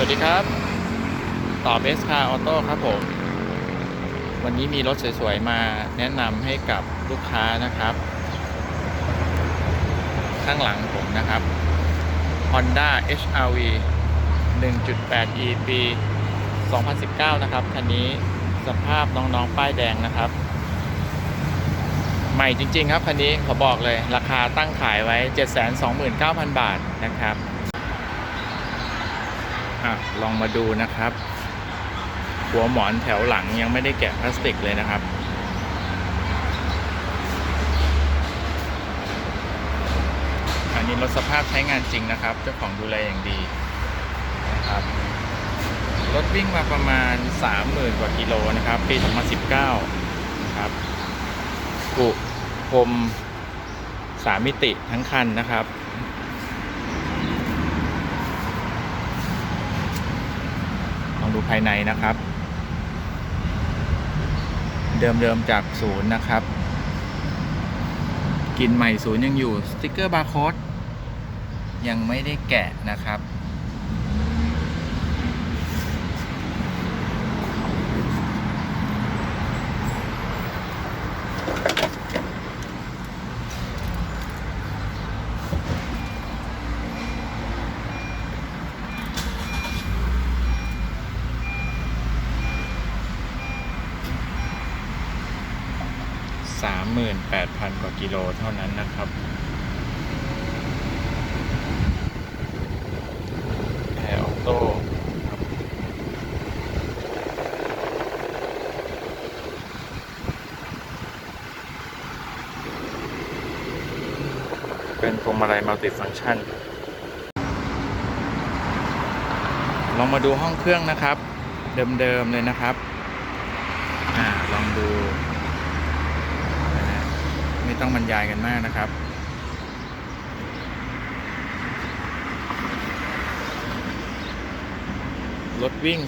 สวัสดีครับต่อเบสคาออโต้ครับผม วันนี้มีรถสวยๆมาแนะนำให้กับลูกค้านะครับ ข้างหลังผมนะครับ Honda HRV 1.8 e ปี2019 นะครับ คันนี้สภาพน้องๆ ป้ายแดงนะครับ ใหม่จริงๆครับ คันนี้ขอบอกเลยราคาตั้งขายไว้ 729,000 บาทนะครับ อะลองมาดูนะครับ หัวหมอนแถวหลังยังไม่ได้แกะพลาสติกเลยนะครับอันนี้รถสภาพใช้งานจริงนะครับ เจ้าของดูแลอย่างดีนะครับรถวิ่งมาประมาณ 30,000 กว่ากิโลนะครับ ปี 2019 นะครับกุพรมสามมิติทั้งคันนะครับ ลอง ดูภายในนะครับ เดิมๆจากศูนย์นะครับกลินใหม่ศูนย์ยังอยู่สติกเกอร์บาร์โค้ดยังไม่ได้แกะนะครับ 38,000 กว่ากิโลเท่านั้นนะครับแอร์ออโต้เป็นพวงมาลัยมัลติฟังชันลองมาดูห้องเครื่องนะครับ เดิมๆเลยนะครับ อ่า ลองดู ต้องบรรยายกันมากนะครับ รถวิ่ง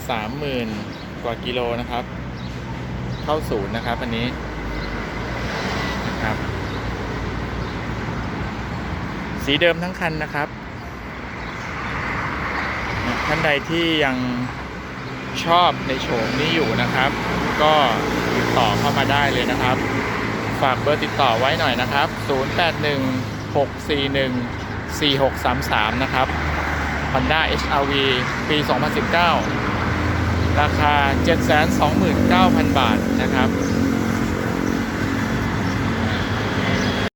30,000กว่ากิโลนะครับ เข้าศูนย์นะครับ อันนี้นะครับ สีเดิมทั้งคันนะครับ ท่านใดที่ยังชอบในโฉมนี้อยู่นะครับ ก็ติดต่อเข้ามาได้เลยนะครับ ฝากเบอร์ติดต่อไว้หน่อยนะครับ 0816414633 นะครับ Honda HRV ปี 2019 ราคา 729,000 บาทนะครับ